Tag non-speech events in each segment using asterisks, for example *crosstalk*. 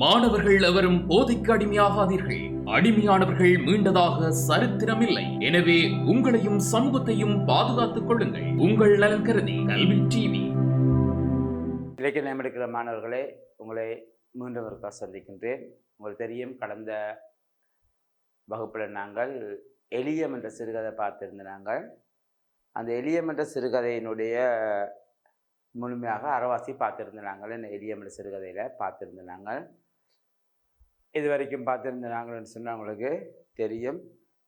மாணவர்கள் எவரும் போதைக்கு அடிமையாகாதீர்கள். அடிமையானவர்கள் மீண்டதாக சரித்திரமில்லை. எனவே உங்களையும் சமூகத்தையும் பாதுகாத்துக் கொள்ளுங்கள். உங்கள் நலன் கருதி கல்வி டிவி. இலக்கிய நியம் எடுக்கிற மாணவர்களே உங்களை மீண்டும் ஒருக்கா சந்திக்கின்றேன். உங்களுக்கு தெரியும் கடந்த வகுப்பில் நாங்கள் எளியம் என்ற சிறுகதை பார்த்திருந்த நாங்கள். அந்த எளியம் என்ற சிறுகதையினுடைய முழுமையாக அறவாசி பார்த்திருந்த நாங்கள். இந்த எளியம் என்ற சிறுகதையில் பார்த்திருந்த நாங்கள். இது வரைக்கும் பார்த்துருந்த நாங்கள்னு சொன்னால் உங்களுக்கு தெரியும்.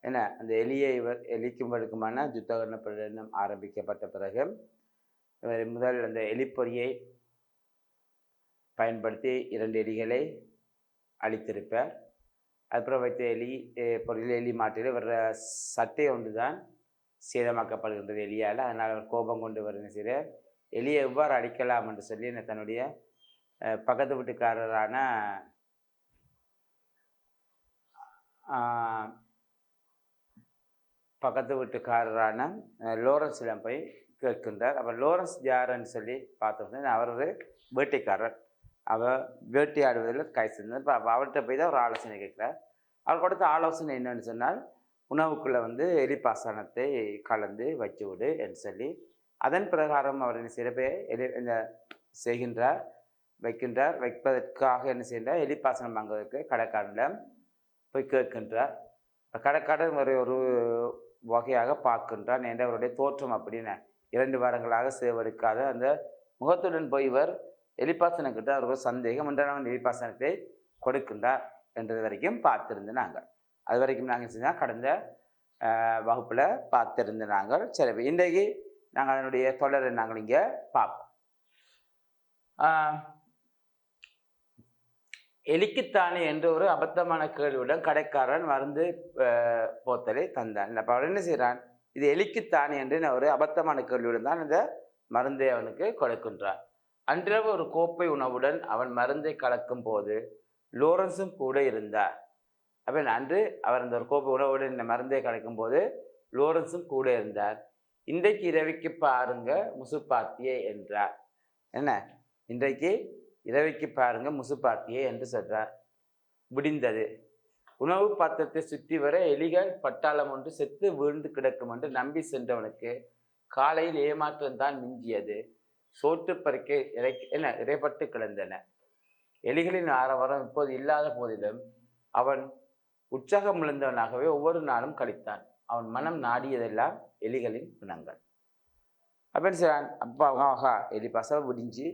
என்ன அந்த எலியை இவர் எலிக்கும் வழக்குமான யுத்தகரண பிரகடனம் ஆரம்பிக்கப்பட்ட பிறகு இவர் முதல் அந்த எலிப்பொறியை பயன்படுத்தி இரண்டு எலிகளை அழித்திருப்பார். அப்புறம் வைத்த எலி அஹ், பொருள் எலி மாட்டில் வர்ற சட்டை ஒன்று தான் சேதமாக்கப்படுகின்றது எலியால். அதனால் அவர் கோபம் கொண்டு வருகிற சில எலியை எவ்வாறு அழிக்கலாம் என்று சொல்லி என்னை தன்னுடைய பக்கத்து வீட்டுக்காரரான பக்கத்து வீட்டுக்காரரான லோரன்ஸிடம் போய் கேட்கின்றார். அப்போ லோரன்ஸ் ஜாரன்னு சொல்லி பார்த்தோம்னா அவர் ஒரு வேட்டைக்காரர். அவள் வேட்டையாடுவதில் கை செஞ்சார் இப்போ அவர்கிட்ட போய் தான் ஒரு ஆலோசனை கேட்குறார். அவர் கொடுத்த ஆலோசனை என்னன்னு சொன்னால் உணவுக்குள்ளே வந்து எலிப்பாசனத்தை கலந்து வச்சு விடு என்று சொல்லி அதன் பிரகாரம் அவர் என்ன சிறப்பை எலி இந்த செய்கின்றார் வைக்கின்றார். வைப்பதற்காக என்ன செய்கின்றார்? எலிப்பாசனம் வாங்குவதற்கு கடைக்காரனிடம் போய் கேட்கின்றார். இப்ப முறை ஒரு வகையாக பார்க்கின்றார் என்ற அவருடைய தோற்றம் அப்படின்னு இரண்டு வாரங்களாக சேவெடுக்காத அந்த முகத்துடன் போய் இவர் எலிப்பாசனம் அவர் அவருக்கு சந்தேகம் என்றவன் எலிப்பாசனத்தை கொடுக்கின்றார் என்றது வரைக்கும் பார்த்திருந்த நாங்கள். அது வரைக்கும் நாங்கள் செஞ்சால் கடந்த வகுப்பில் வகுப்புல பார்த்திருந்த நாங்கள் சரி இன்றைக்கு நாங்கள் அதனுடைய தொடரை நாங்கள் இங்கே பார்ப்போம். எலிக்குத்தானே என்று ஒரு அபத்தமான கேள்வியுடன் கடைக்காரன் மருந்து போத்தலை தந்தான். அப்போ அவன் என்ன செய்கிறான் இது எலிக்குத்தானே என்று ஒரு அபத்தமான கேள்வியுடன் தான் இந்த மருந்தை அவனுக்கு கொடுக்கின்றான். அன்றிரவு ஒரு கோப்பை உணவுடன் அவன் மருந்தை கலக்கும் போது லோரன்ஸும் கூட இருந்தார். அப்போ அன்று அவர் அந்த ஒரு கோப்பை உணவுடன் இந்த மருந்தை கலக்கும் போது லோரன்ஸும் கூட இருந்தார். இன்றைக்கு இரவிக்கு பாருங்க முசுப்பாத்தியே என்றார். என்ன? இன்றைக்கு இரவைக்கு பாருங்க முசுப்பாத்தியே என்று சொல்றார். விடிந்தது உணவு பாத்திரத்தை சுற்றி வர எலிகள் பட்டாளம் ஒன்று செத்து வீழ்ந்து கிடக்கும் என்று நம்பி சென்றவனுக்கு காலையில் ஏமாற்றம் தான் மிஞ்சியது. சோற்று பறிக்க இறை என்ன இறைப்பட்டு கிடந்தன. எலிகளின் ஆரவாரம் இப்போது இல்லாத போதிலும் அவன் உற்சாகம் இழந்தவனாகவே ஒவ்வொரு நாளும் கழித்தான். அவன் மனம் நாடியதெல்லாம் எலிகளின் பிணங்கள் அப்படின்னு சொல்றான் அப்பா ஆஹா எலி பசவ விடிஞ்சு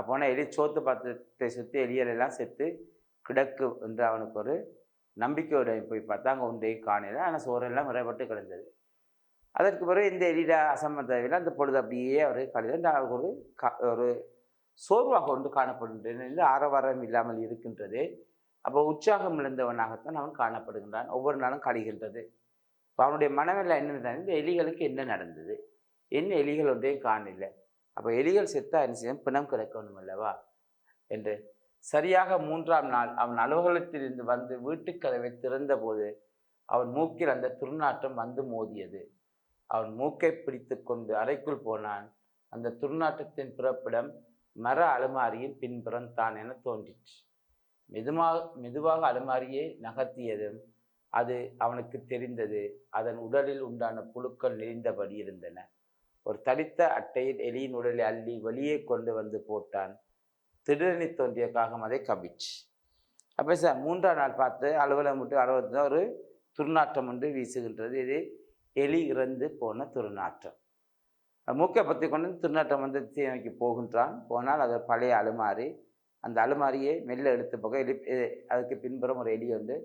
அப்போனா எலி சோத்து பாத்திரத்தை சுற்றி எலியலெல்லாம் எல்லாம் செத்து கிடக்கு என்று அவனுக்கு ஒரு நம்பிக்கையோட போய் பார்த்தா அங்கே ஒன்றையும் காணல ஆனால் சோறெல்லாம் முறைப்பட்டு கிடந்தது. அதற்கு பிறகு இந்த எலிட அசம்பந்தவில் அந்த பொழுது அப்படியே அவர் கழுது அவருக்கு ஒரு க- ஒரு சோர்வாக ஒன்று காணப்படுகின்றது. ஆரவாரம் இல்லாமல் இருக்கின்றது. அப்போ உற்சாகம் இழந்தவனாகத்தான் அவன் காணப்படுகின்றான். ஒவ்வொரு நாளும் கழிகின்றது. இப்போ அவனுடைய மனமெல்லாம் என்ன இந்த எலிகளுக்கு என்ன நடந்தது? என்ன எலிகள் ஒன்றையும் காணல அப்போ எலிகள் செத்தா என்ன செய்யும்? பிணம் கிடக்கணும் அல்லவா? என்று சரியாக மூன்றாம் நாள் அவன் அலுவலகத்திலிருந்து வந்து வீட்டுக் கதவை திறந்தபோது அவன் மூக்கில் அந்த துர்நாற்றம் வந்து மோதியது. அவன் மூக்கை பிடித்து கொண்டு அறைக்குள் போனான். அந்த துர்நாற்றத்தின் பிறப்பிடம் மர அலுமாரியின் பின்புறம் தான் என தோன்றிற்று. மெதுவாக மெதுவாக அலுமாரியை நகர்த்தியதும் அது அவனுக்கு தெரிந்தது. அதன் உடலில் உண்டான புழுக்கள் நெறிந்தபடி இருந்தன. ஒரு தடித்த அட்டையில் எலியின் உடலை அள்ளி வெளியே கொண்டு வந்து போட்டான். திடீரெனி தோன்றிய காகம் அதை கவிச்சு அப்போ சார் மூன்றாம் நாள் பார்த்து அலுவலகம் விட்டு அலுவலகத்தில் ஒரு துர்நாற்றம் ஒன்று வீசுகின்றது. இது எலி இறந்து போன துர்நாற்றம். மூக்கை பற்றி கொண்டு துர்நாற்றம் வந்து தீமைக்கு போகின்றான். போனால் அது பழைய அலுமாரி. அந்த அலுமாரியை மெல்ல எடுத்து போக எலி அதுக்கு பின்புறம் ஒரு எலி வந்து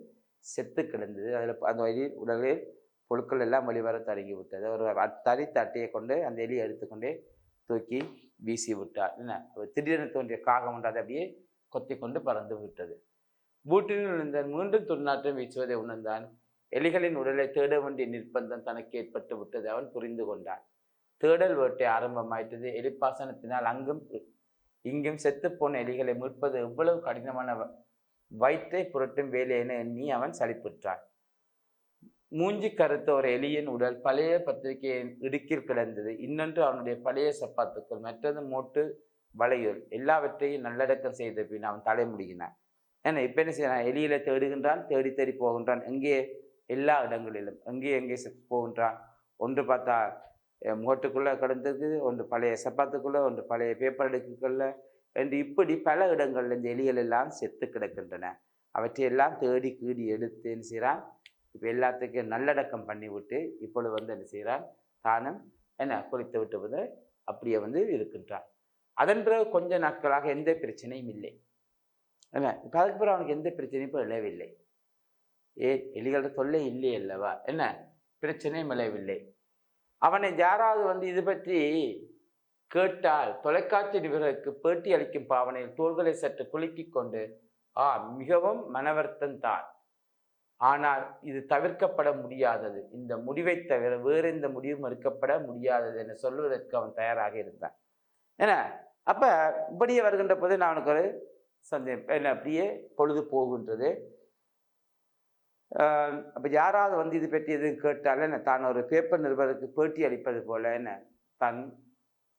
செத்து கிடந்தது. அதில் அந்த எலி உடலில் புழுக்கள் எல்லாம் வெளிவர தொடங்கி விட்டது ஒரு தறி தட்டையை கொண்டு அந்த எலியை எடுத்துக்கொண்டே தூக்கி வீசி விட்டார். என்ன? திடீரென தோன்றிய காகம் ஒன்று அதை அப்படியே கொத்தி கொண்டு பறந்து விட்டது. பூட்டினில் விழுந்த மீண்டும் துர்நாற்றம் வீசுவதை உணர்ந்தான். எலிகளின் உடலை தேட வேண்டிய நிர்பந்தம் தனக்கு ஏற்பட்டு விட்டது. அவன் புரிந்து கொண்டான். தேடல் வேட்டை ஆரம்பமாயிட்டது. எலிப்பாசனத்தினால் அங்கும் இங்கும் செத்துப்போன எலிகளை மீட்பது எவ்வளவு கடினமான வயிற்றை புரட்டும் வேலை என எண்ணி அவன் சளிப்புற்றான் மூஞ்சி கருத்த ஒரு எலியின் உடல் பழைய பத்திரிகையின் இடுக்கில் கிடந்தது. இன்னொன்று அவனுடைய பழைய சப்பாத்துக்கள் மற்றது மோட்டு வளையல் எல்லாவற்றையும் நல்லடக்கம் செய்த பின் அவன் தலைமுடிகினான் ஏன்னா இப்போ என்ன செய்யறான்? எலியில தேடுகின்றான் தேடி தேடி போகின்றான். எங்கே? எல்லா இடங்களிலும். எங்கே எங்கே போகின்றான்? ஒன்று பார்த்தா மோட்டுக்குள்ளே முகட்டுக்குள்ள ஒன்று பழைய சப்பாத்துக்குள்ளே ஒன்று பழைய பேப்பர் அடுக்குக்குள்ள என்று இப்படி பல இடங்கள்ல இந்த எலிகள் எல்லாம் செத்து கிடக்கின்றன. அவற்றையெல்லாம் தேடி கீடி எடுத்து என்ன செய்கிறான் இப்போ எல்லாத்துக்கும் நல்லடக்கம் பண்ணிவிட்டு இப்பொழுது வந்து என்ன செய்கிறான்? தானும் என்ன குளித்து விட்டு வந்து அப்படியே வந்து இருக்கின்றான். அதன் பிறகு கொஞ்ச நாட்களாக எந்த பிரச்சனையும் இல்லை. என்ன? இப்போ அதுக்கு பிறகு அவனுக்கு எந்த பிரச்சனையும் இப்போ இழவில்லை ஏ எலிகளோட தொல்லை இல்லை அல்லவா? என்ன? பிரச்சனையும் இழவில்லை அவனை யாராவது வந்து இது பற்றி கேட்டால் தொலைக்காட்சி நிபுணருக்கு பேட்டி அளிக்கும் பாவனையில் தோள்களை சற்று குலுக்கிக் கொண்டு ஆ மிகவும் மனவர்த்தம் தான். ஆனால் இது தவிர்க்கப்பட முடியாதது. இந்த முடிவை தவிர வேறு எந்த முடிவும் மறுக்கப்பட முடியாதது என சொல்வதற்கு அவன் தயாராக இருந்தான். ஏன்னா அப்ப இப்படியே வருகின்ற போது நான் அவனுக்கு ஒரு சந்தேகம். என்ன? அப்படியே பொழுது போகின்றது. அப்போ அப்ப யாராவது வந்து இது பற்றி எதுவும் கேட்டாலும் என்ன? தான் ஒரு பேப்பர் நிருபருக்கு பேட்டி அளிப்பது போல என்ன? தான்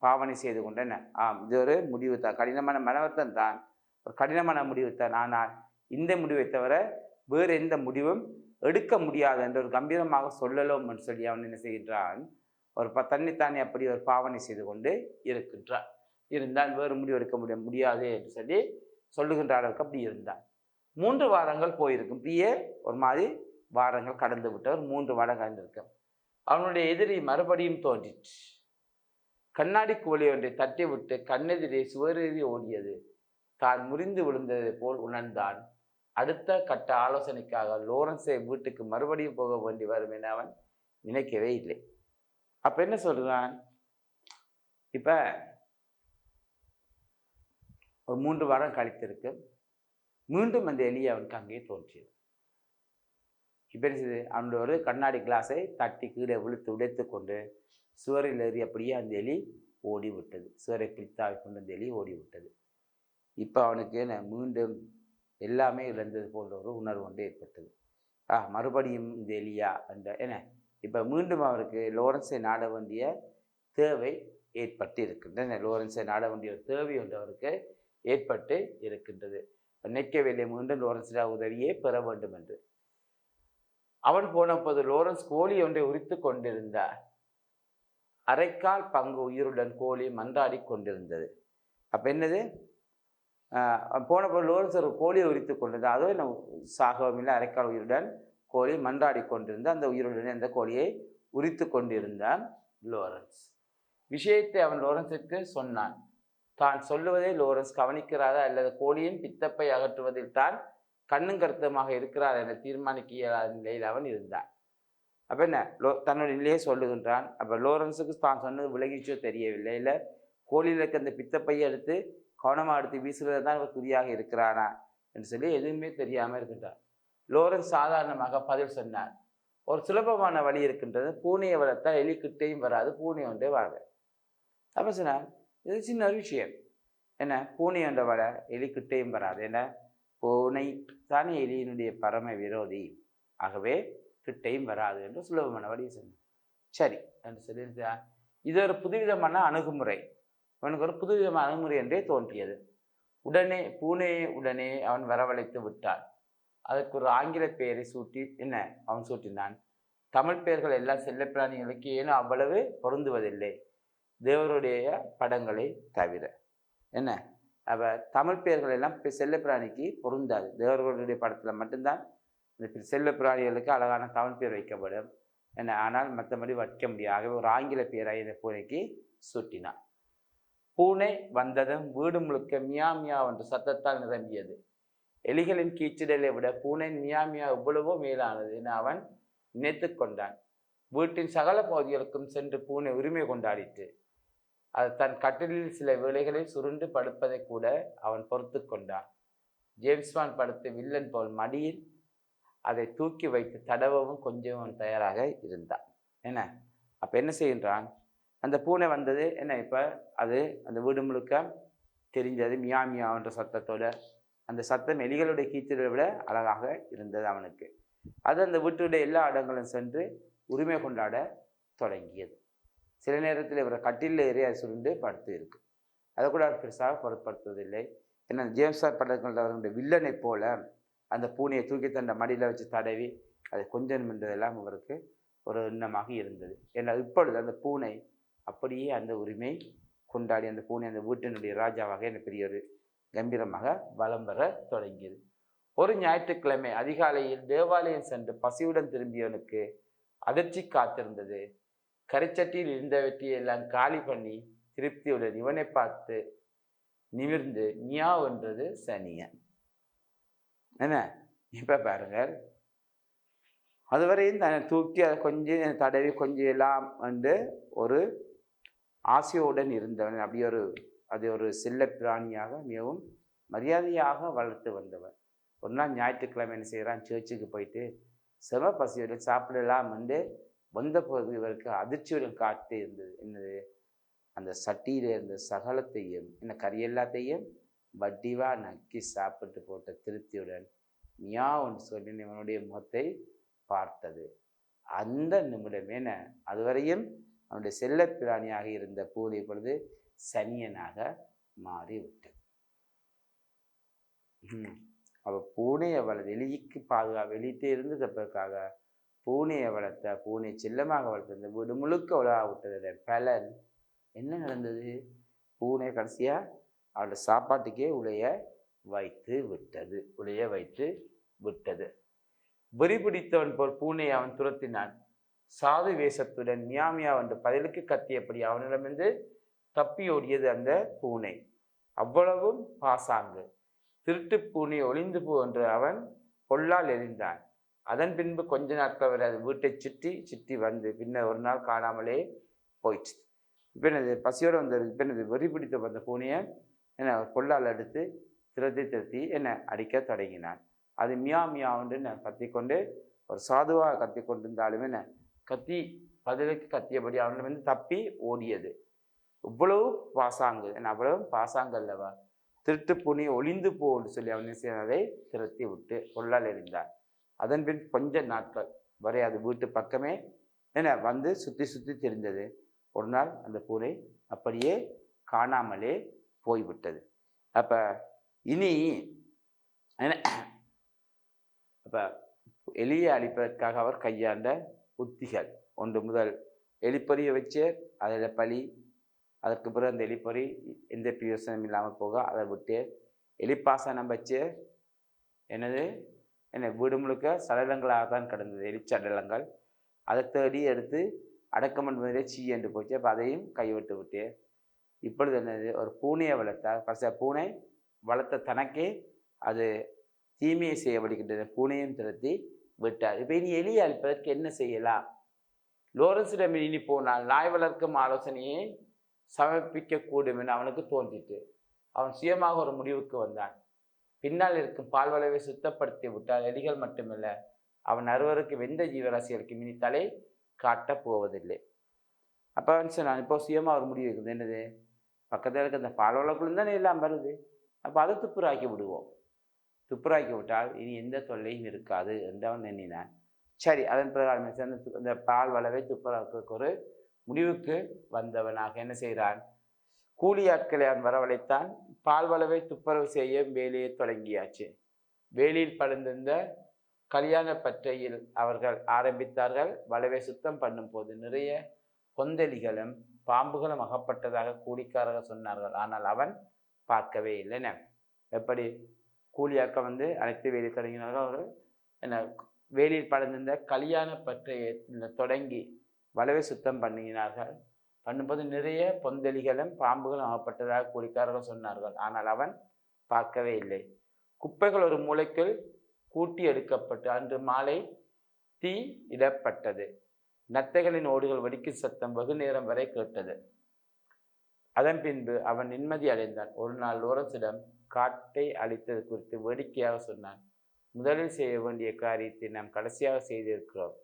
பாவனை செய்து கொண்டு என்ன? ஆம் இது ஒரு முடிவு தான் கடினமான மனவர்த்தம் தான் ஒரு கடினமான முடிவு தான் ஆனால் இந்த முடிவை தவிர வேறு எந்த முடிவும் எடுக்க முடியாது என்று ஒரு கம்பீரமாக சொல்லலாம் என்று சொல்லி அவன் என்ன செய்கின்றான்? ஒரு ப தன்னைத்தானே அப்படி ஒரு பாவனை செய்து கொண்டு இருக்கின்றான். இருந்தால் வேறு முடிவு எடுக்க முடிய முடியாது என்று சொல்லி சொல்லுகின்ற அளவுக்கு அப்படி இருந்தான். மூன்று வாரங்கள் போயிருக்கும். இப்படியே ஒரு மாதிரி வாரங்கள் கடந்து விட்ட ஒரு மூன்று வாரம் கடந்திருக்கும் அவனுடைய எதிரி மறுபடியும் தோன்றிற்று. கண்ணாடி கோழி ஒன்றை தட்டி விட்டு கண்ணெதிரே சுவரெறி ஓடியது. தான் முறிந்து விழுந்ததை போல் உணர்ந்தான். அடுத்த கட்ட ஆலோசனைக்காக லோரன்ஸை வீட்டுக்கு மறுபடியும் போக வேண்டி வரும் என அவன் நினைக்கவே இல்லை. அப்ப என்ன சொல்றான்? இப்ப ஒரு மூன்று வாரம் கழித்திருக்கு. மீண்டும் அந்த எலி அவனுக்கு அங்கேயே தோன்றியது. இப்போ என்ன செய்யுது அவனுடைய ஒரு கண்ணாடி கிளாஸை தட்டி கீழே விழுத்து உடைத்து கொண்டு சுவரில் ஏறி அப்படியே அந்த எலி ஓடி விட்டது சுவரை பிடித்தாவி கொண்டு அந்த எலி ஓடி விட்டது இப்போ அவனுக்கு என்ன? மீண்டும் எல்லாமே இழந்தது போன்ற ஒரு உணர்வு ஒன்று ஏற்பட்டது. ஆ மறுபடியும் இந்த எலியா என்ற என்ன இப்போ மீண்டும் அவருக்கு லோரன்ஸை நாட வேண்டிய தேவை ஏற்பட்டு இருக்கின்றன லோரன்ஸை நாட வேண்டிய ஒரு தேவை ஒன்று அவருக்கு ஏற்பட்டு இருக்கின்றது. நிற்கவில்லை மீண்டும் லோரன்ஸிட உதவியே பெற வேண்டும் என்று. அவன் போனப்போது லோரன்ஸ் கோழி ஒன்றை உரித்து கொண்டிருந்தார். அரைக்கால் பங்கு உயிருடன் கோழி மன்றாடி கொண்டிருந்தது. அப்போ என்னது? ஆஹ் போன லோரன்ஸ் ஒரு கோழியை உரித்து கொண்டிருந்த அதோ என்ன சாகவமில்லை இல்லை அரைக்கால் உயிருடன் கோழி மன்றாடி கொண்டிருந்த அந்த உயிருடன் அந்த கோழியை உரித்து கொண்டிருந்தான் லோரன்ஸ். விஷயத்தை அவன் லோரன்ஸுக்கு சொன்னான். தான் சொல்லுவதை லோரன்ஸ் கவனிக்கிறாரா அல்லது கோழியின் பித்தப்பை அகற்றுவதில் தான் கண்ணும் கருத்துமாக இருக்கிறார் என தீர்மானிக்க இயலாத நிலையில் அவன் இருந்தான். அப்போ என்ன? லோ தன்னுடைய நிலையை சொல்லுகின்றான். அப்போ லோரன்ஸுக்கு தான் சொன்னது விலகிச்சோ தெரியவில்லை. இல்லை கோழியில் இருக்க அந்த பித்தப்பையை எடுத்து கவனமாக எடுத்து வீசுவது தான் இவர் குறியாக இருக்கிறானா என்று சொல்லி எதுவுமே தெரியாமல் இருக்கின்றார். லோரன்ஸ் சாதாரணமாக பதில் சொன்னார். ஒரு சுலபமான வழி இருக்கின்றது பூனையை வளர்த்தால் எலிக்கிட்டையும் வராது பூனை ஒன்றே வாங்க அப்போ சொன்னார் இது சின்ன ஒரு விஷயம். என்ன? பூனை ஒன்றை வள எலிக்கிட்டையும் வராது. என்ன? பூனை தானே எலியினுடைய பரம விரோதி. ஆகவே கிட்டையும் வராது என்று சுலபமான வழியை சொன்னார். சரி என்று சொல்லி இது ஒரு புதுவிதமான அணுகுமுறை. அவனுக்கு ஒரு புதுவிதமான அணுகுமுறை என்றே தோன்றியது. உடனே பூனையை உடனே அவன் வரவழைத்து விட்டான். அதற்கு ஒரு ஆங்கில பெயரை சூட்டி என்ன? அவன் சூட்டினான். தமிழ் பெயர்கள் எல்லா செல்லப்பிராணிகளுக்கு ஏனும் அவ்வளவு பொருந்துவதில்லை. தேவருடைய படங்களை தவிர. என்ன? அவ தமிழ் பெயர்கள் எல்லாம் செல்லப்பிராணிக்கு பொருந்தாது. தேவர்களுடைய படத்தில் மட்டும்தான் இந்த செல்லப்பிராணிகளுக்கு அழகான தமிழ் பெயர் வைக்கப்படும். என்ன? ஆனால் மற்றபடி வைக்க முடியாது. ஆகவே ஒரு ஆங்கில பெயராக இந்த பூனைக்கு சூட்டினான். பூனை வந்ததும் வீடு முழுக்க மியா மியா என்ற சத்தத்தால் நிரம்பியது. எலிகளின் கீச்சிடலை விட பூனையின் மியா மியா எவ்வளவோ மேலானது என அவன் நினைத்து கொண்டான். வீட்டின் சகல பகுதிகளுக்கும் சென்று பூனை உரிமை கொண்டாடிற்று. அது தன் கட்டிலில் சில வேளைகளில் சுருண்டு படுப்பதை கூட அவன் பொறுத்து கொண்டான். ஜேம்ஸ்வான் படுத்த வில்லன் போல் மடியில் அதை தூக்கி வைத்து தடவவும் கொஞ்சம் அவன் தயாராக இருந்தான். என்ன? அப்போ என்ன செய்கின்றான்? அந்த பூனை வந்தது என்ன இப்போ? அது அந்த வீடு முழுக்க தெரிஞ்சது மியா மியா என்ற சத்தத்தோட அந்த சத்தம் எலிகளுடைய கீச்சலை விட அழகாக இருந்தது அவனுக்கு. அது அந்த வீட்டுடைய எல்லா இடங்களும் சென்று உரிமை கொண்டாட தொடங்கியது. சில நேரத்தில் இவரை கட்டிலில் ஏறி அது சுருண்டு படுத்து இருக்கு. அதை கூட அவர் பெருசாக பொருட்படுத்துவதில்லை. ஏன்னா ஜேம்ஸ் ஆர் படத்தில் அவருடைய வில்லனை போல அந்த பூனையை தூக்கி தண்ட மடியில் வச்சு தடவி அதை கொஞ்சம் என்றதெல்லாம் அவருக்கு ஒரு எண்ணமாக இருந்தது. ஏன்னா இப்பொழுது அந்த பூனை அப்படியே அந்த உரிமை கொண்டாடி அந்த பூனை அந்த வீட்டினுடைய ராஜாவாக என்ன பெரிய ஒரு கம்பீரமாக வலம் வர தொடங்கியது. ஒரு ஞாயிற்றுக்கிழமை அதிகாலையில் தேவாலயம் சென்று பசியுடன் திரும்பியவனுக்கு அதிர்ச்சி காத்திருந்தது. கரிச்சட்டியில் இருந்தவற்றை எல்லாம் காலி பண்ணி திருப்தியுடன் இவனை பார்த்து நிமிர்ந்து நியா? என்றது சனியன். என்ன? இப்போ பாருங்கள். அதுவரையும் தன்னை தூக்கி அதை கொஞ்சம் தடவி கொஞ்சம் எல்லாம் வந்து ஒரு ஆசையுடன் இருந்தவன் அப்படி ஒரு அது ஒரு செல்ல பிராணியாக மிகவும் மரியாதையாக வளர்த்து வந்தவன். ஒரு நாள் ஞாயிற்றுக்கிழமை என்ன செய்கிறான் சர்ச்சுக்கு போயிட்டு செம பசியோட சாப்பிடலாம் என்று வந்தபோது இவருக்கு அதிர்ச்சியுடன் காட்டு இருந்தது. என்னது? அந்த சட்டியில் இருந்த சகலத்தையும் என்ன கறி எல்லாத்தையும் வட்டிவா நக்கி சாப்பிட்டு போட்ட திருப்தியுடன் மியாவுன்னு சொல்லி இவனுடைய முகத்தை பார்த்தது. அந்த நிமிடம் அதுவரையும் அவனுடைய செல்ல பிராணியாக இருந்த பூனை பொழுது சனியனாக மாறிவிட்டது. ம். அவ பூனையை வள எலிக்கு பாதுகா வெளியிட்டே இருந்து தப்பதற்காக பூனையை வளர்த்த பூனை செல்லமாக வளர்த்த இந்த வீடு முழுக்க உலக விட்டதோட பலன் என்ன நடந்தது? பூனை கடைசியாக அவளோட சாப்பாட்டுக்கே உடைய வைத்து விட்டது. உடைய வைத்து விட்டது. வெறி பிடித்தவன் போல் பூனையை அவன் துரத்தினான். சாது வேஷத்துடன் மியாமியா வந்து பதிலுக்கு கத்தியபடி அவனிடமிருந்து தப்பி ஓடியது அந்த பூனை. அவ்வளவும் பாசாங்கு. திருட்டு பூனை ஒளிந்து போ என்று அவன் பொல்லால் எரிந்தான். அதன் பின்பு கொஞ்ச நாட்கள் வரை அது வீட்டை சுற்றி சுற்றி வந்து பின்னர் ஒரு நாள் காணாமலே போயிடுச்சு இப்போ என்னது பசியோடு வந்தது இப்போ என்னது வெறி பிடித்த வந்த பூனையை என்ன பொல்லால் எடுத்து திருத்தி திருத்தி என்ன அடிக்க தொடங்கினான். அது மியா மியாவுண்டு நான் கத்திக்கொண்டு ஒரு சாதுவாக கத்தி கொண்டிருந்தாலுமே என்ன கத்தி பதிலுக்கு கத்தியபடி அவனிடம் வந்து தப்பி ஓடியது. இவ்வளவு பாசாங்கு அவ்வளவு பாசாங்கு அல்லவா திருட்டு புனி ஒளிந்து போன்னு சொல்லி அவன் செய்ததை திருத்தி விட்டு பொருளால் எறிந்தார் அதன் பின் கொஞ்ச நாட்கள் வரை அது வீட்டு பக்கமே என்ன வந்து சுற்றி சுற்றி தெரிந்தது. ஒரு நாள் அந்த பூனை அப்படியே காணாமலே போய்விட்டது. அப்போ இனி என்ன? அப்போ எலியை அழிப்பதற்காக அவர் கையாண்ட உத்திகள். ஒன்று முதல் எலிப்பொறியை வச்சு அதில் பழி அதற்கு பிறகு அந்த எலிப்பொறி எந்த பிரயோசனம் இல்லாமல் போக அதை விட்டு எலிப்பாசனம் வச்சு என்னது? என்ன வீடு முழுக்க சடலங்களாக தான் கிடந்தது எலிச்சடலங்கள். அதை தேடி எடுத்து அடக்கம் பண்ணுவதிலே சீ என்று போச்சு. அப்போ அதையும் கைவிட்டு விட்டு இப்பொழுது என்னது? ஒரு பூனையை வளர்த்தா கடைசியாக பூனை வளர்த்த தனக்கே அது தீமையை செய்யப்படுகின்றது பூனையும் திருத்தி விட்டார். இப்போ இனி எலியை அழிப்பதற்கு என்ன செய்யலாம்? லோரன்ஸிடம் இனி போனால் நாய் வளர்க்கும் ஆலோசனையை சமர்ப்பிக்கக்கூடும் என அவனுக்கு தோன்றிட்டு அவன் சுயமாக ஒரு முடிவுக்கு வந்தான். பின்னால் இருக்கும் பால்வளவை சுத்தப்படுத்தி விட்டால் எலிகள் மட்டுமல்ல அவன் அறுவருக்கு வெந்த ஜீவராசிகளுக்கு இனி தலை காட்டப் போவதில்லை. அப்போ அவன் சொன்னான் இப்போ சுயமாக ஒரு முடிவு இருக்குது. என்னது? பக்கத்தில் இருக்க அந்த பால்வளக்குள்ள தானே எல்லாம் வருது? அப்போ அதை துப்புராக்கி விடுவோம். துப்புராக்கி விட்டால் இனி எந்த தொல்லையும் இருக்காது என்று அவன் எண்ணினான். சரி அதன் பிரகாரம் என்ன அந்த அந்த பால் வளவை துப்புராக்கு ஒரு முடிவுக்கு வந்தவனாக என்ன செய்கிறான்? கூலி ஆட்களை அவன் வரவழைத்தான். பால் வளவை துப்புரவு செய்ய வேலையை தொடங்கியாச்சு. வேலியில் பழுந்திருந்த கல்யாண பற்றையில் அவர்கள் ஆரம்பித்தார்கள். வளவை சுத்தம் பண்ணும்போது நிறைய கொந்தளிகளும் பாம்புகளும் அகப்பட்டதாக கூலிக்காரர்கள் சொன்னார்கள். ஆனால் அவன் பார்க்கவே இல்லைன்னு எப்படி? கூலியாக்க வந்து அனைத்து வேலை தொடங்கினார்கள். அவர் என்ன வேலியில் படர்ந்திருந்த கல்யாண பற்றையை தொடங்கி வளவை சுத்தம் பண்ணினார்கள். பண்ணும்போது நிறைய பொந்தலிகளும் பாம்புகளும் அகப்பட்டதாக கூலிக்காரர்கள் சொன்னார்கள். ஆனால் அவன் பார்க்கவே இல்லை. குப்பைகள் ஒரு மூளைக்குள் கூட்டி எடுக்கப்பட்டு அன்று மாலை தீ இடப்பட்டது. நத்தைகளின் ஓடுகள் வெடிக்கும் சத்தம் வெகு நேரம் வரை கேட்டது. அதன் பின்பு அவன் நிம்மதி அடைந்தான். ஒரு நாள் லோரன்ஸிடம் காட்டை அழித்தது குறித்து வேடிக்கையாக சொன்னான். முதலில் செய்ய வேண்டிய காரியத்தை நாம் கடைசியாக செய்திருக்கிறோம்.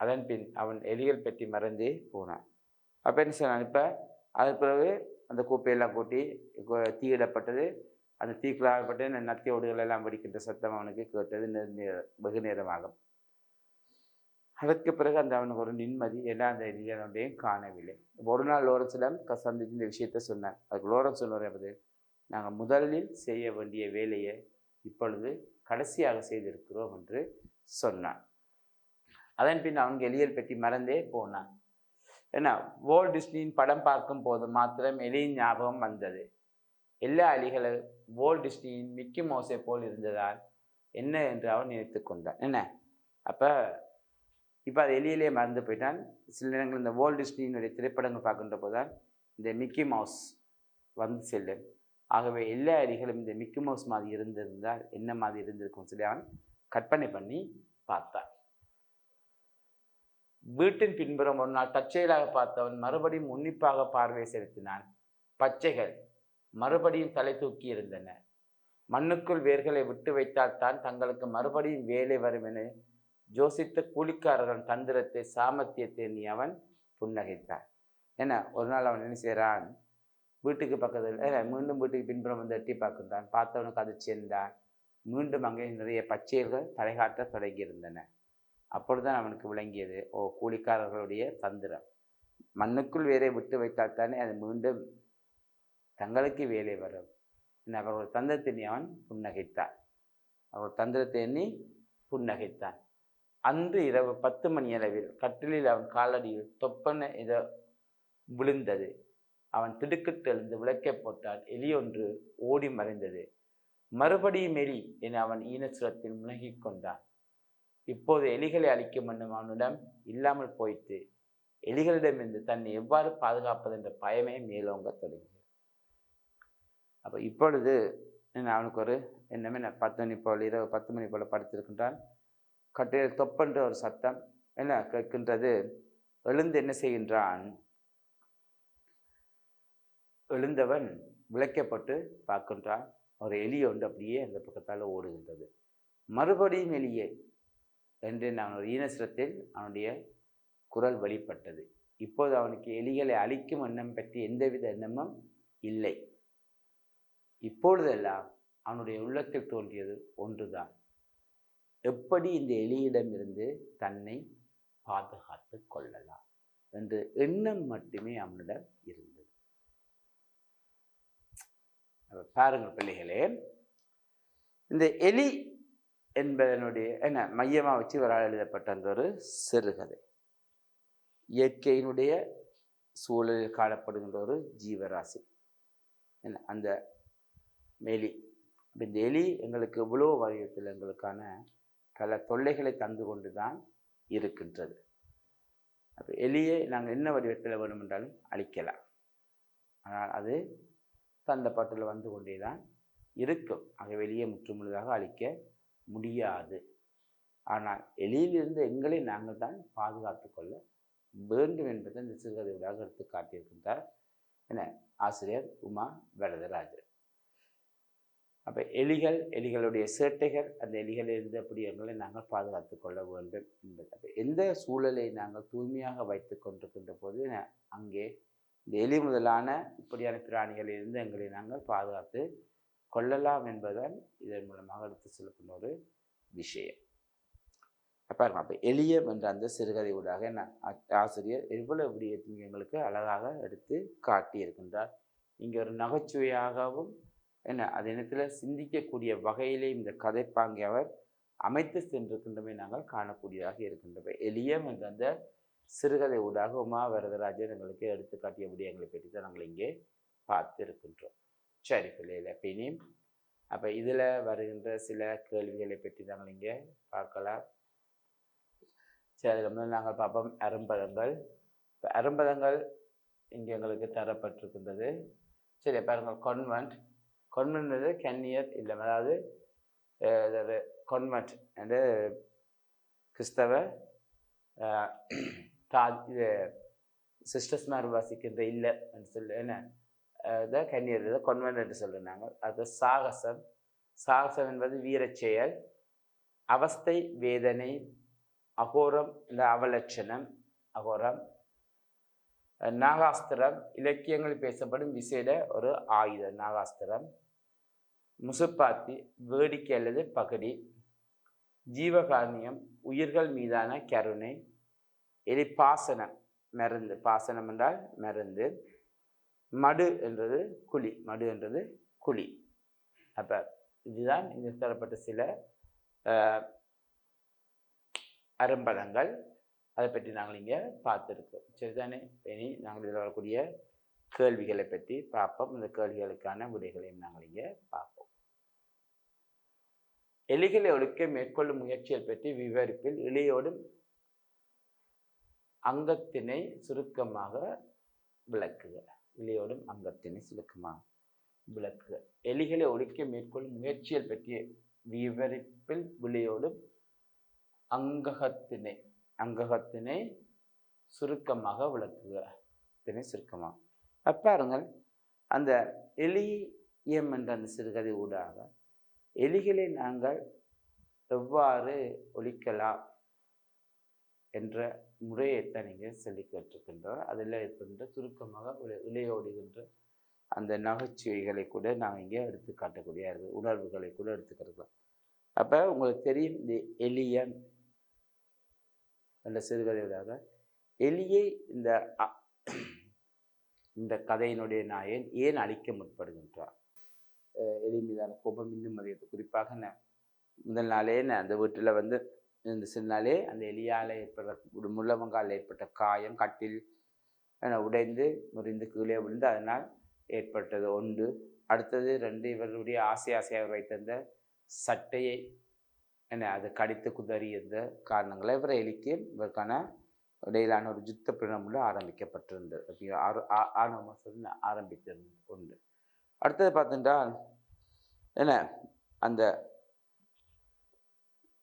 அதன் பின் அவன் எலிகள் பற்றி மறந்தே போனான். அப்போ என்ன சொன்னான்? இப்போ அதன் பிறகு அந்த கூப்பையெல்லாம் கூட்டி தீயிடப்பட்டது அந்த தீக்குள்ளாகப்பட்டு இந்த நத்தி ஓடுகள் எல்லாம் வெடிக்கின்ற சத்தம் அவனுக்கு கேட்டது நெ- வெகு நேரமாகும் அதற்கு பிறகு அந்த அவனுக்கு ஒரு நிம்மதி ஏன்னா அந்த எலிகளுடையும் காணவில்லை. ஒரு நாள் லோரன்ஸிடம் க- சந்திச்சு இந்த விஷயத்த சொன்னான் அதுக்கு லோரன்ஸ் சொன்னார் நாங்கள் முதலில் செய்ய வேண்டிய வேலையை இப்பொழுது கடைசியாக செய்திருக்கிறோம் என்று சொன்னான் அதன் பின் அவனுக்கு எலியல் பற்றி மறந்தே போனான். ஏன்னா வோல் டிஸ்னியின் படம் பார்க்கும் போது மாத்திரம் எலியின் ஞாபகம் வந்தது. எல்லா அலிகளும் வோல் டிஸ்னியின் மிக்கி மோசை போல் இருந்ததால் என்ன என்று அவன் நினைத்து கொண்டான். என்ன? அப்போ இப்போ அது எளியிலே மறந்து போயிட்டான். சில நேரங்கள் இந்த வேர்ல்ட் டிஸ்னியினுடைய திரைப்படங்கள் பார்க்கின்ற போதுதான் இந்த மிக்கி மவுஸ் வந்து செல்லும். ஆகவே எல்லா அடிகளும் இந்த மிக்கி மவுஸ் மாதிரி இருந்திருந்தால் என்ன மாதிரி இருந்திருக்கும் சொல்லி அவன் கற்பனை பண்ணி பார்த்தான். வீட்டின் பின்புறம் ஒரு நாள் தற்செயலாக பார்த்தவன் மறுபடியும் உன்னிப்பாக பார்வை செலுத்தினான். பச்சைகள் மறுபடியும் தலை தூக்கி இருந்தன. மண்ணுக்குள் வேர்களை விட்டு வைத்தால்தான் தங்களுக்கு மறுபடியும் வேலை வரும் என ஜோசித்த கூலிக்காரர்கள் தந்திரத்தை சாமர்த்தியத்தை நீ அவன் புன்னகைத்தான். என்ன ஒரு நாள் அவன் என்ன செய்கிறான் வீட்டுக்கு பக்கத்தில் மீண்டும் வீட்டுக்கு பின்புறம் வந்து எட்டி பார்க்கின்றான். பார்த்தவனுக்கு அது சேர்ந்தான் மீண்டும் அங்கே நிறைய பச்சையர்கள் தலைகாட்ட தொடங்கியிருந்தன. அப்பொழுதுதான் அவனுக்கு விளங்கியது ஓ கூலிக்காரர்களுடைய தந்திரம். மண்ணுக்குள் வேறே விட்டு வைத்தால் தானே அது மீண்டும் தங்களுக்கு வேலை வரும். என்ன அவர்கள் தந்திரத்தை அவன் புன்னகைத்தான். அவர்கள் தந்திரத்தை எண்ணி புன்னகைத்தான். அன்று இரவு பத்து மணி அளவில் கட்டிலில் அவன் காலடியில் தொப்பன இத விழுந்தது. அவன் திடுக்கிட்டு எழுந்து விளக்கை போட்டால் எலியொன்று ஓடி மறைந்தது. மறுபடியும் எலி என அவன் ஈனசுரத்தில் முனகிக் கொண்டான். இப்போது எலிகளை அழிக்கும் என்னும் அவனிடம் இல்லாமல் போயிட்டு எலிகளிடமிருந்து தன்னை எவ்வாறு பாதுகாப்பது என்ற பயமே மேலோங்க தொடங்கியது. அப்போ இப்பொழுது அவனுக்கு ஒரு என்னமே நான் பத்து மணி போல் இரவு பத்து மணி போல் படுத்திருக்கின்றான். கட்டையில் தொப்பென்ற ஒரு சத்தம் என்ன கேட்கின்றது? எழுந்து என்ன செய்கின்றான்? எழுந்தவன் விளக்கப்பட்டு பார்க்கின்றான். ஒரு எலி ஒன்று அப்படியே அந்த பக்கத்தால் ஓடுகின்றது. மறுபடியும் எலியே என்று நான் ஒரு ஈனசிரத்தில் அவனுடைய குரல் வெளிப்பட்டது. இப்போது அவனுக்கு எலிகளை அழிக்கும் எண்ணம் பற்றி எந்தவித எண்ணமும் இல்லை. இப்பொழுதெல்லாம் அவனுடைய உள்ளத்தில் தோன்றியது ஒன்றுதான். எப்படி இந்த எலியிடமிருந்து தன்னை பாதுகாத்து கொள்ளலாம் என்று எண்ணம் மட்டுமே அவனிடம் இருந்தது. பாருங்கள் பிள்ளைகளே இந்த எலி என்பதனுடைய என்ன மையமாக வச்சு இவரால் எழுதப்பட்ட அந்த ஒரு சிறுகதை. இயற்கையினுடைய சூழலில் காணப்படுகின்ற ஒரு ஜீவராசி. என்ன அந்த எலி இந்த எலி எங்களுக்கு இவ்வளோ வரையத்தில் எங்களுக்கான பல தொல்லைகளை தந்து கொண்டு தான் இருக்கின்றது. அப்போ எலியை நாங்கள் என்ன வடிவத்தில் வேணுமென்றாலும் அழிக்கலாம். ஆனால் அது தந்த பாட்டில் வந்து கொண்டே தான் இருக்கும். ஆக வெளியே முற்றுமுழுதாக அழிக்க முடியாது. ஆனால் எலியிலிருந்து எங்களை நாங்கள் தான் பாதுகாத்து கொள்ள வேண்டும் என்பதை இந்த சிறுகதையாக எடுத்து காட்டியிருக்கின்றார் என ஆசிரியர் உமா வரதராஜன். அப்போ எலிகள் எலிகளுடைய சேட்டைகள் அந்த எலிகளிலிருந்து அப்படி எங்களை நாங்கள் பாதுகாத்து கொள்ள வேண்டும் என்பது. அப்போ எந்த சூழலை நாங்கள் தூய்மையாக வைத்து கொண்டிருக்கின்ற போது ந- அங்கே இந்த எலி முதலான இப்படியான பிராணிகளிலிருந்து எங்களை நாங்கள் பாதுகாத்து கொள்ளலாம் என்பதால் இதன் மூலமாக எடுத்து செலுத்தின ஒரு விஷயம். பாருங்க அப்போ எளியம் என்ற அந்த சிறுகதை ஊடாக நான் ஆசிரியர் எவ்வளவு விடயத்தையும் எங்களுக்கு அழகாக எடுத்து காட்டியிருக்கின்றார். இங்கே ஒரு நகைச்சுவையாகவும் என்ன அதே நேரத்தில் சிந்திக்கக்கூடிய வகையிலே இந்த கதைப்பாங்கி அவர் அமைத்து சென்றிருக்கின்றமை நாங்கள் காணக்கூடியதாக இருக்கின்றவை எளியம் என்ற அந்த சிறுகதை ஊடாக உமா வரதராஜன் எங்களுக்கு எடுத்துக்காட்டிய விடயங்களை பற்றி தான் நாங்கள் இங்கே பார்த்து இருக்கின்றோம் சரி அப்போ இனியும் அப்போ இதில் வருகின்ற சில கேள்விகளை பற்றி நாங்கள் இங்கே பார்க்கலாம். சரி அதில் முதல்ல நாங்கள் பார்ப்போம். அரும்பதங்கள். இப்போ அரும்பதங்கள் இங்கே எங்களுக்கு தரப்பட்டிருக்கின்றது. சரி பாருங்கள் கான்வென்ட் கான்வென்ட் கன்னியர் இல்லை அதாவது கான்வென்ட் என்று கிறிஸ்தவ இது சிஸ்டர்ஸ்மார் வாசிக்கின்ற இல்லை என்று சொல்லி என்ன? இதை கன்னியர் இதை கொன்வென்ட் என்று சொல்லுறாங்க. அது சாகசம். சாகசம் என்பது வீரச்செயல் அவஸ்தை வேதனை அகோரம் இந்த அவலட்சணம் அகோரம் நாகாஸ்திரம் இலக்கியங்களில் பேசப்படும் விசேட ஒரு ஆயுதம். நாகாஸ்திரம் முசுப்பாத்தி வேடிக்கை அல்லது பகடி ஜீவகாரணியம் உயிர்கள் மீதான கருணை எலி பாசனம் மருந்து. பாசனம் என்றால் மருந்து. மடு என்றது குழி. மடு என்றது குழி. அப்போ இதுதான் இந்த தரப்பட்ட சில அரும்பலங்கள் அதை பற்றி நாங்கள் இங்கே பார்த்துருக்கோம் சரிதானே? இனி நாங்கள் இதில் வரக்கூடிய கேள்விகளை பற்றி பார்ப்போம். இந்த கேள்விகளுக்கான விடைகளையும் நாங்கள் இங்கே பார்ப்போம். எலிகளை ஒழிக்க மேற்கொள்ளும் முயற்சிகள் பற்றி விவரிப்பில் இலையோடும் அங்கத்தினை சுருக்கமாக விளக்குக. இலையோடும் அங்கத்தினை சுருக்கமாக விளக்குக. எலிகளை ஒழிக்க மேற்கொள்ளும் முயற்சிகள் பற்றிய விவரிப்பில் விளையோடும் அங்ககத்தினை அங்ககத்தினை சுருக்கமாக விளக்குக தினை சுருக்கமாக அப்பாருங்கள் அந்த எலியம் என்ற அந்த சிறுகதை ஊடாக எலிகளை நாங்கள் எவ்வாறு ஒழிக்கலாம் என்ற முறையைத்தான் நீங்கள் சொல்லி கேட்டிருக்கின்றோம் அதில் இருக்கின்ற சுருக்கமாக ஒரு இளையோடுகின்ற அந்த நகைச்சுவைகளை கூட நாங்கள் இங்கே எடுத்து காட்டக்கூடிய உணர்வுகளை கூட எடுத்துக்கிறோம் அப்போ உங்களுக்கு தெரியும் இந்த எலியன் என்ற சிறுகதைகளாக எலியை இந்த அ- இந்த கதையினுடைய நாயன் ஏன் அழிக்க முற்படுகின்றார்? எலி மீதான கோபம் இன்னும் அதிகத்து குறிப்பாக நான் முதல் நாளே நான் அந்த வீட்டில் வந்து இந்த சில நாளே அந்த எலியால் ஏற்படுற முள்ளவங்கால் ஏற்பட்ட காயம் கட்டில் உடைந்து முறிந்து கீழே விழுந்து அதனால் ஏற்பட்டது ஒன்று. அடுத்தது ரெண்டு இவர்களுடைய ஆசை ஆசையாக வைத்திருந்த சட்டையை என்ன அது கடித்து குதறியிருந்த காரணங்களை. இவரை எலிக்கு இவருக்கான இடையிலான ஒரு யுத்த பிரணமுள்ள ஆரம்பிக்கப்பட்டிருந்தது. அப்படி ஆறு ஆ- சொல்லி ஆரம்பித்திருந்தது உண்டு அடுத்தது பார்த்துட்டால் என்ன அந்த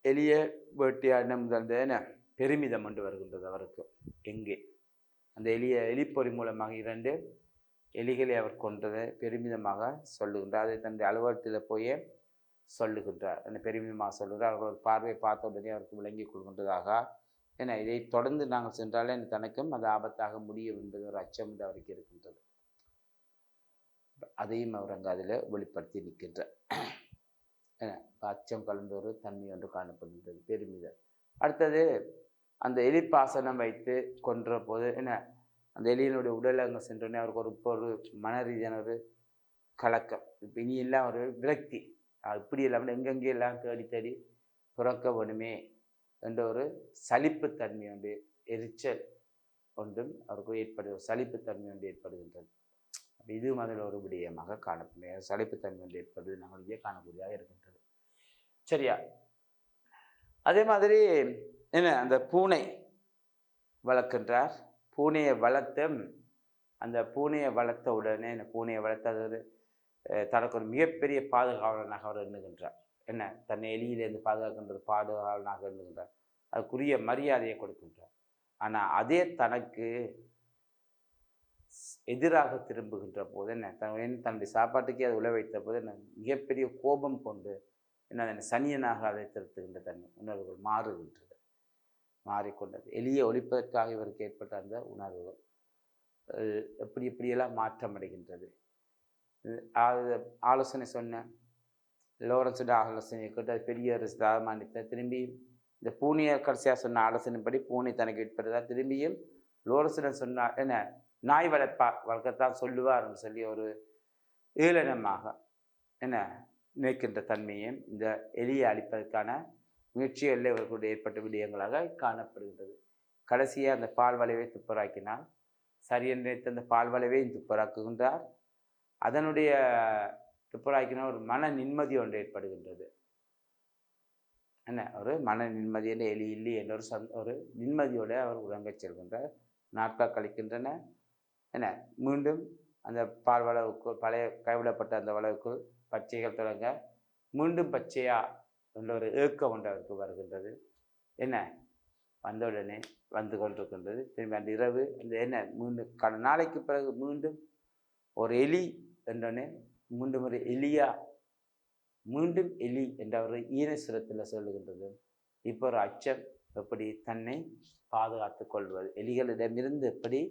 எளிய வேட்டையாடின முதல் என்ன பெருமிதம் கொண்டு வருகின்றது அவருக்கு. எங்கே? அந்த எளிய எலிப்பொறி மூலமாக இரண்டு எலிகளை அவர் கொன்றதை பெருமிதமாக சொல்லுகின்றார். அதை தன்னுடைய அலுவலகத்தில் போய் சொல்லுகின்றார். அந்த பெருமிமா சொல்லுகிறார் அவர் ஒரு பார்வை பார்த்த உடனே அவருக்கு விளங்கி கொள்கின்றதாக. என இதை தொடர்ந்து நாங்கள் சென்றாலே எனக்கு தனக்கும் அது ஆபத்தாக முடியும் என்பது ஒரு அச்சம் என்று அவருக்கு இருக்கின்றது. அதையும் அவர் அங்கே அதில் வெளிப்படுத்தி நிற்கின்றார். என அச்சம் கலந்த ஒரு தன்மை ஒன்று காணப்படுகின்றது. பெருமிதம். அடுத்தது அந்த எலிப்பாசனம் பாசனம் வைத்து கொன்ற போது என்ன அந்த எலியினுடைய உடல் அங்கே சென்றோடனே அவருக்கு ஒரு இப்போ ஒரு மன ரீதியான ஒரு கலக்கம். இப்போ இனி எல்லாம் ஒரு விரக்தி. இப்படி இல்லாமல் எங்கெங்கே எல்லாம் தேடி தேடி புறக்க வேணுமே என்ற ஒரு சலிப்புத்தன்மை ஒன்று எரிச்சல் ஒன்றும் அவருக்கு ஏற்படுது சலிப்புத்தன்மை ஒன்று ஏற்படுகின்றது. இது இதுவும் அதில் ஒரு விடயமாக காணப்படுகிறது. சலிப்புத்தன்மை ஒன்று ஏற்படுது நாங்கள் இங்கே காணக்கூடியதாக இருக்கின்றது. சரியா? அதே மாதிரி என்ன அந்த பூனை வளர்க்கின்றார். பூனையை வளர்த்த அந்த பூனையை வளர்த்த உடனே இந்த பூனையை வளர்த்த அது தனக்கு ஒரு மிகப்பெரிய பாதுகாவலனாக அவர் எண்ணுகின்றார். என்ன? தன்னை எலியிலிருந்து பாதுகாக்கின்றது பாதுகாவலனாக எண்ணுகின்றார். அதுக்குரிய மரியாதையை கொடுக்கின்றார். ஆனால் அதே தனக்கு எதிராக திரும்புகின்ற போது என்ன? தன் தன்னுடைய சாப்பாட்டுக்கே அது உழ வைத்த போது என்ன? மிகப்பெரிய கோபம் கொண்டு என்ன? அதனை சனியனாக அதை திருத்துகின்ற தன்மை உணர்வுகள் மாறுகின்றது. மாறிக்கொண்டது. எளிய ஒழிப்பதற்காக இவருக்கு ஏற்பட்ட அந்த உணர்வுகள் எப்படி எப்படியெல்லாம் மாற்றம் அடைகின்றது ஆலோசனை சொன்னேன். லோரன்ஸோட ஆலோசனை கேட்டு அது பெரிய ஒரு சாமானியத்தை திரும்பி இந்த பூனையை கடைசியாக சொன்ன ஆலோசனைப்படி பூனை தனக்கு ஏற்படுதா திரும்பியும் லோரன்ஸிடம் சொன்னார் என்ன நாய் வளர்ப்பா வளர்க்கத்தான் சொல்லுவார்னு சொல்லி ஒரு ஏளனமாக என்ன நினைக்கின்ற தன்மையும் இந்த எலியை அழிப்பதற்கான முயற்சிகளில் இவர்களுடைய ஏற்பட்ட விடயங்களாக காணப்படுகின்றது. கடைசியாக அந்த பால் வளைவை துப்பராக்கினால் சரியன் நினைத்த அந்த பால் வளைவையும் துப்பராக்குகின்றார். அதனுடைய துப்பராக்கினால் ஒரு மன நிம்மதி ஒன்று ஏற்படுகின்றது. என்ன? ஒரு மன நிம்மதி எலி இல்லி என்ற ஒரு சந் ஒரு நிம்மதியோடு அவர் உறங்கச் செல்கின்றார். நாட்கள் கழிக்கின்றன. என்ன? மீண்டும் அந்த பால் வளவுக்குள் பழைய கைவிடப்பட்ட அந்த வளவுக்குள் பச்சைகள் தொடங்க மீண்டும் பச்சையா என்ற ஒரு ஏக்கம் ஒன்று அவருக்கு வருகின்றது. என்ன? வந்தவுடனே வந்து கொண்டிருக்கின்றது. திரும்பி அந்த இரவு அந்த என்ன? மீண்டும் கட நாளைக்கு பிறகு மீண்டும் ஒரு எலி என்றோடனே மீண்டும் ஒரு எலியா மீண்டும் எலி என்ற ஒரு ஈனசுரத்தில் சொல்லுகின்றது. இப்போ ஒரு அச்சம் எப்படி தன்னை பாதுகாத்து கொள்வது? எலிகளிடமிருந்து எப்படி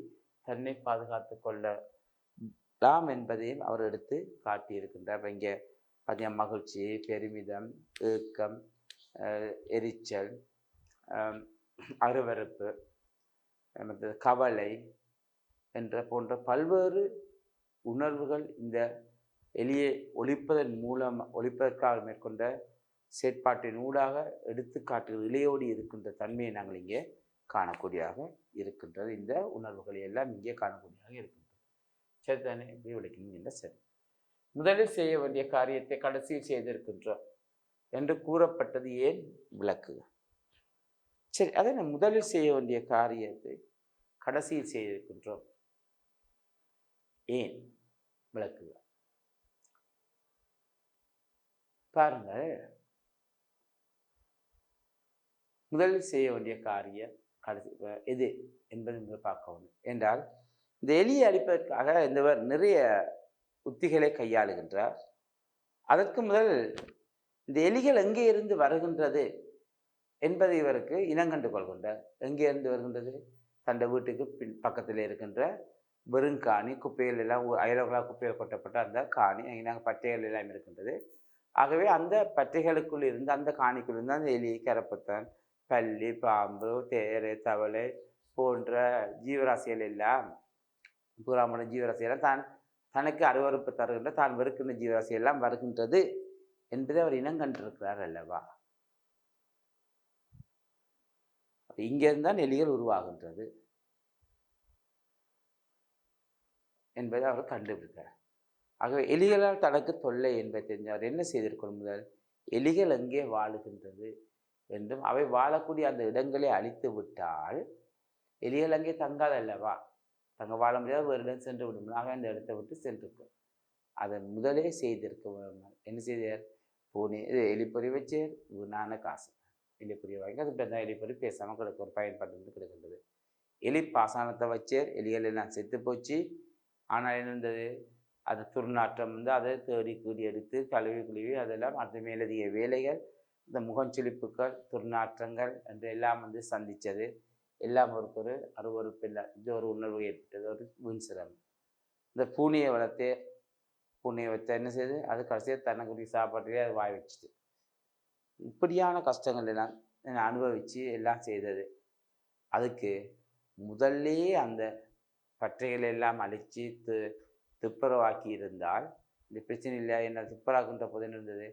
தன்னை பாதுகாத்து கொள்ளலாம் என்பதையும் அவர் எடுத்து காட்டியிருக்கின்றார். இங்கே பார்த்தீங்கன்னா மகிழ்ச்சி பெருமிதம் ஏக்கம் எரிச்சல் அருவறுப்பு அருவருப்பு கவலை என்ற போன்ற பல்வேறு உணர்வுகள் இந்த எலியை ஒழிப்பதன் மூலம் ஒழிப்பதற்காக மேற்கொண்ட செயற்பாட்டின் ஊடாக எடுத்து காட்டுகிறது இலையோடி இருக்கின்ற தன்மையை நாங்கள் இங்கே காணக்கூடியதாக இருக்கின்றது. இந்த உணர்வுகளை எல்லாம் இங்கே காணக்கூடியதாக இருக்கின்றது. சரி தானே இப்படி விளக்கினீங்க சரி. முதலில் செய்ய வேண்டிய காரியத்தை கடைசியில் செய்திருக்கின்றோம் என்று கூறப்பட்டது ஏன் விளக்குக சரி அதை நான் முதலில் செய்ய வேண்டிய காரியத்தை கடைசியில் செய்திருக்கின்றோம். ஏன்? விளக்குக பாருங்கள் முதலில் செய்ய வேண்டிய காரியம் கடைசி எது என்பதை நீங்கள் பார்க்க என்றால் இந்த எலியை அழிப்பதற்காக இந்தவர் நிறைய உத்திகளை கையாளுகின்றார். அதற்கு முதல் இந்த எலிகள் எங்கே இருந்து வருகின்றது என்பதை இவருக்கு இனங்கண்டு கொள்கின்றார். எங்கே இருந்து வருகின்றது? தண்டை வீட்டுக்கு பின் பக்கத்தில் இருக்கின்ற வெறுங்காணி குப்பைகள் எல்லாம் ஊ- அயலவர்களாக குப்பைகள் கொட்டப்பட்ட அந்த காணி அங்கே நாங்கள் பட்டைகள் எல்லாம் இருக்கின்றது. ஆகவே அந்த பட்டைகளுக்குள் இருந்து அந்த காணிக்குள் இருந்து அந்த எலி கரப்பத்தான் பள்ளி பாம்பு தேரை தவளை போன்ற ஜீவராசிகள் எல்லாம் புறாமண ஜீவராசியெல்லாம் தான் தனக்கு அருவறுப்பு தருகின்ற தான் வெறுக்கின்ற ஜீவராசி எல்லாம் வருகின்றது என்பதை அவர் இனங்கண்டிருக்கிறார் அல்லவா? இங்கிருந்தான் தான் எலிகள் உருவாகின்றது. என்பதை அவர் கண்டுபிடித்தார் ஆகவே எலிகளால் தனக்கு தொல்லை என்பதை தெரிஞ்சவர் என்ன செய்திருக்கணும் முதல்? எலிகள் எங்கே வாழுகின்றது என்றும் அவை வாழக்கூடிய அந்த இடங்களை அழித்து விட்டால் எலிகள் அங்கே தங்காதல்லவா? தங்க வாழ முடியாது ஒரு இடம் சென்று விடும் ஆக அந்த இடத்தை விட்டு சென்றிருக்கும். அதை முதலே செய்திருக்க என்ன செய்தார்? பூனே இது எலிப்பொறி வச்சேர் வீணான காசு. எலிப்பொறி வாங்கி அது தான் எலிப்பொறி பேசாமல் கிடக்கு ஒரு பயன்பாட்டு கிடக்கின்றது. எலி பாசானத்தை வச்சேர் எலிகள் எல்லாம் செத்து போச்சு. ஆனால் என்ன இருந்தது அது துர்நாற்றம் வந்து அதை தேடி கூடி எடுத்து கழுவி குழுவி அதெல்லாம் அது மேலதிக வேலைகள் இந்த முகஞ்சொலிப்புகள் துர்நாற்றங்கள் என்று எல்லாம் வந்து சந்தித்தது. எல்லாம் அவருக்கு ஒரு அருவறுப்பு இல்லை இது ஒரு உணர்வு ஏற்பட்டது. ஒரு வீண் சிரமம். இந்த பூனையை வளர்த்து பூனையை வச்சு என்ன செய்யுது அது கடைசியாக தன்னக்குடி சாப்பாட்டிலே அது வாய் வச்சுது. இப்படியான கஷ்டங்கள் எல்லாம் அனுபவித்து எல்லாம் செய்தது. அதுக்கு முதல்லே அந்த பற்றைகளெல்லாம் அழித்து து துப்புரவாக்கி இருந்தால் இந்த பிரச்சனை இல்லை என்ன துப்புரவாக்கின்ற போது என்ன இருந்தது?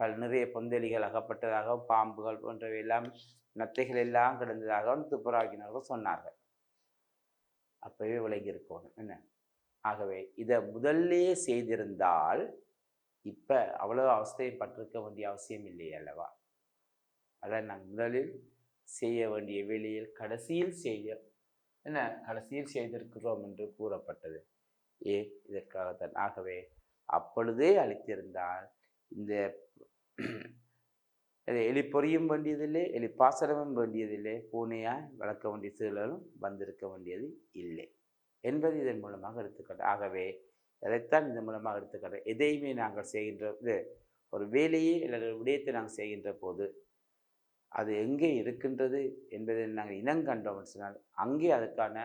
பல நிறைய பொந்தெலிகள் அகப்பட்டதாகவும் பாம்புகள் போன்றவை எல்லாம் நத்தைகள் எல்லாம் கிடந்ததாகவும் துப்புரவாக்கினார்கள் சொன்னார்கள். அப்பவே விளங்கி இருக்கணும் என்ன? ஆகவே இதை முதல்லே செய்திருந்தால் இப்போ அவ்வளோ அவஸ்தைப்பட்டிருக்க வேண்டிய அவசியம் இல்லை அல்லவா? அதான் நான் முதலில் செய்ய வேண்டிய வேலையில் கடைசியில் செய்ய என்ன கடைசியில் செய்திருக்கிறோம் என்று கூறப்பட்டது. ஏ இதற்காகத்தான். ஆகவே அப்பொழுதே அளித்திருந்தால் இந்த *clears throat* எலி பொறியும் வேண்டியதில்லை எலி பாசனமும் வேண்டியதில்லை. பூனையாய் வளர்க்க வேண்டிய சூழலும் வந்திருக்க வேண்டியது இல்லை என்பது இதன் மூலமாக எடுத்துக்காட்டு ஆகவே அதைத்தான் இதன் மூலமாக எடுத்துக்காட்டு எதையுமே நாங்கள் செய்கின்ற ஒரு வேலையை அல்லது ஒரு விடயத்தை நாங்கள் செய்கின்ற போது அது எங்கே இருக்கின்றது என்பதை நாங்கள் இனங்கண்டோம் சொன்னால் அங்கே அதுக்கான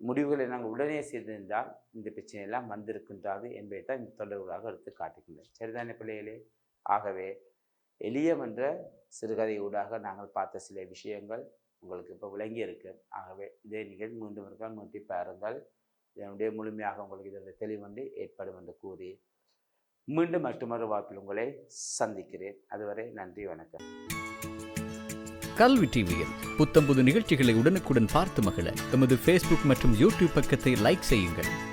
முடிவுகளை நாங்கள் உடனே செய்திருந்தால் இந்த பிரச்சனை எல்லாம் வந்திருக்கின்றது என்பதை தான் இந்த தொடர்புகளாக எடுத்து காட்டுகின்றேன். சரிதானே பிள்ளைகளே? ஆகவே எளியம் என்ற சிறுகதை ஊடாக நாங்கள் பார்த்த சில விஷயங்கள் உங்களுக்கு இப்போ விளங்கி இருக்கு. ஆகவே இதை நீங்கள் மீண்டும் இருக்கால் மீட்டி பாருங்கள். இதனுடைய முழுமையாக உங்களுக்கு இதனுடைய தெளிவண்டு ஏற்படும் என்று கூறி மீண்டும் மற்றொரு வாய்ப்பில் உங்களை சந்திக்கிறேன். அதுவரை நன்றி வணக்கம். கல்வி டிவியில் புத்தம்புது நிகழ்ச்சிகளை உடனுக்குடன் பார்த்து மகிழ. எமது ஃபேஸ்புக் மற்றும் யூடியூப் பக்கத்தை லைக் செய்யுங்கள்.